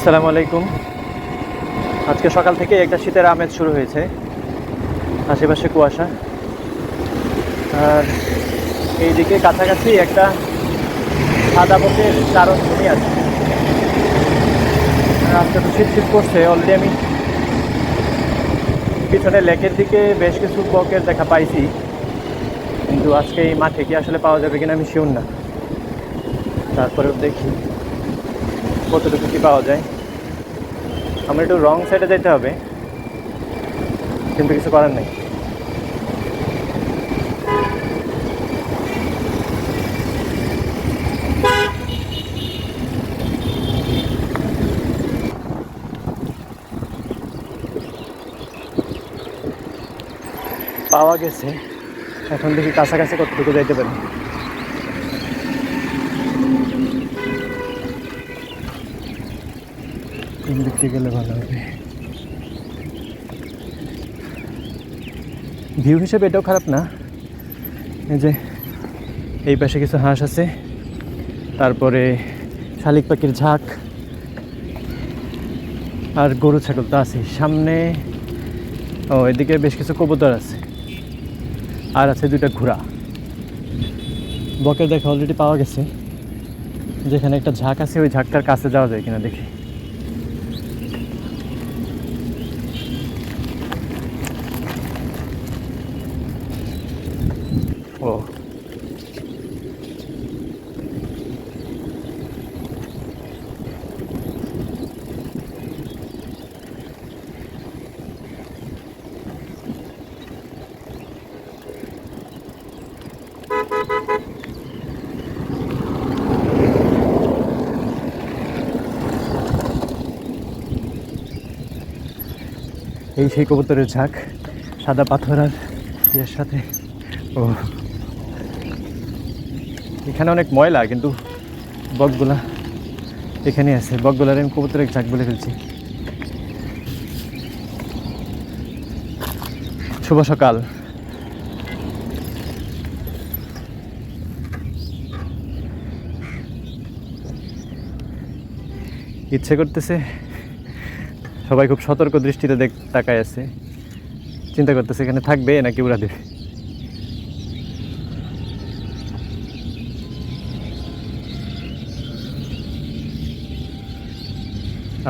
আসসালামু আলাইকুম। আজকে সকাল থেকে একটা শীতের আমেজ শুরু হয়েছে, আশেপাশে কুয়াশা। আর এইদিকে কাছাকাছি একটা সাদা বকের চারণ ভূমি আছে। আজকে তো শীত শীত করছে অলরেডি আমি পিছনে লেকের দিকে বেশ কিছু বকের দেখা পাইছি। কিন্তু আজকে এই মাঠে কি আসলে পাওয়া যাবে কিনা আমি শিওর না। তারপরেও দেখি। কতটুকু কি পাওয়া যায়? আমার একটু রং সাইডে যেতে হবে। কিন্তু কিছু করার নেই। পাওয়া গেছে। এখন দেখি কাছাকাছি কতটুকু যাইতে পারি। দিক থেকে গেলে ভালো হবে। ভিউ হিসেবে এটাও খারাপ না। এই যে, এই পাশে কিছু হাঁস আছে। তারপরে শালিক পাখির ঝাঁক। আর গরু ছাগল তো আছে সামনে, ও, এদিকে বেশ কিছু কবুতর আছে। আর আছে দুইটা ঘোড়া। বকের দেখা অলরেডি পাওয়া গেছে। যেখানে একটা ঝাঁক আছে, ওই ঝাঁকটার কাছে যাওয়া যায় কিনা দেখি। ও। এই সেই কবুতরের ঝাঁক সাদা পাথর আর এর সাথে ও। এখানে অনেক ময়লা, কিন্তু বকগুলা এখানে আছে। বকগুলার আমি কবুতরের ঝাঁক বলে ফেলছি। শুভ সকাল। ইচ্ছে করতেছে সবাই খুব সতর্ক দৃষ্টিতে দেখ তাকায় আছে। চিন্তা করতেছে এখানে থাকবে নাকি উড়া দেবে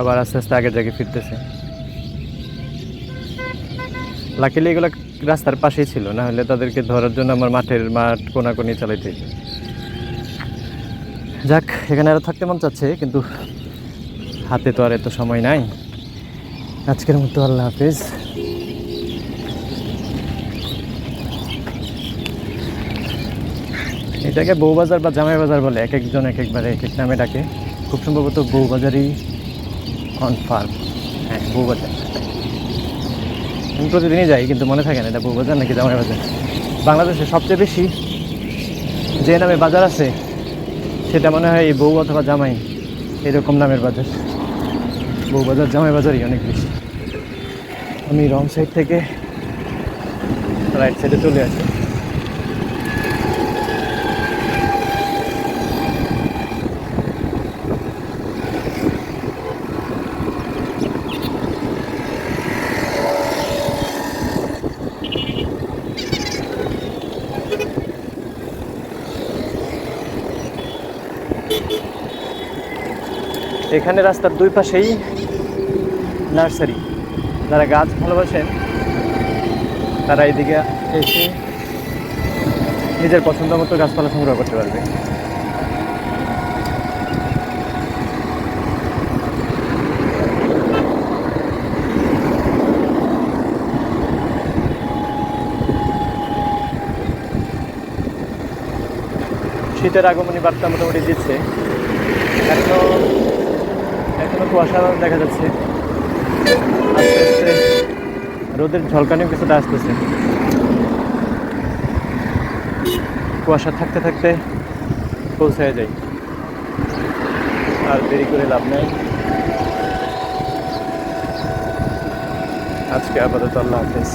আবার আস্তে আস্তে আগের জায়গায় ফিরতেছে। লাকিলি এগুলো রাস্তার পাশেই ছিল, না হলে তাদেরকে ধরার জন্য আমার মাঠের মাঠ কোনাকুনি চালাইতে যাক, এখানে আরও থাকতে মন চাচ্ছে, কিন্তু হাতে তো আর এত সময় নাই। আজকের মতো আল্লাহ হাফিজ। এটাকে বউবাজার বা জামাই বাজার বলে এক একজন এক একবারে এক এক নামে ডাকে। খুব সম্ভবত বউবাজারই কনফার্ম হ্যাঁ বউবাজার আমি প্রতিদিনই যাই, কিন্তু মনে থাকে না এটা বউবাজার নাকি জামাই বাজার। বাংলাদেশে সবচেয়ে বেশি যে নামে বাজার আছে, সেটা মনে হয় এই বউ অথবা জামাই, এরকম নামের বাজার। বউ বাজার, জামাই বাজারই অনেক বেশি। আমি রং সাইড থেকে রাইট সাইডে চলে আসি। এখানে রাস্তার দুই পাশেই নার্সারি। যারা গাছ ভালোবাসেন, তারা এদিকে এসে নিজের পছন্দ মতো গাছপালা সংগ্রহ করতে পারবে। শীতের আগমনী বার্তা মোটামুটি দিচ্ছে। এখনও এখনও কুয়াশা দেখা যাচ্ছে। রোদের ঝলকানিও কিছুটা আসতেছে। কুয়াশা থাকতে থাকতে পৌঁছায় যাই আর দেরি করে লাভ নেই। আজকে আপাতত আল্লাহ হাফেজ।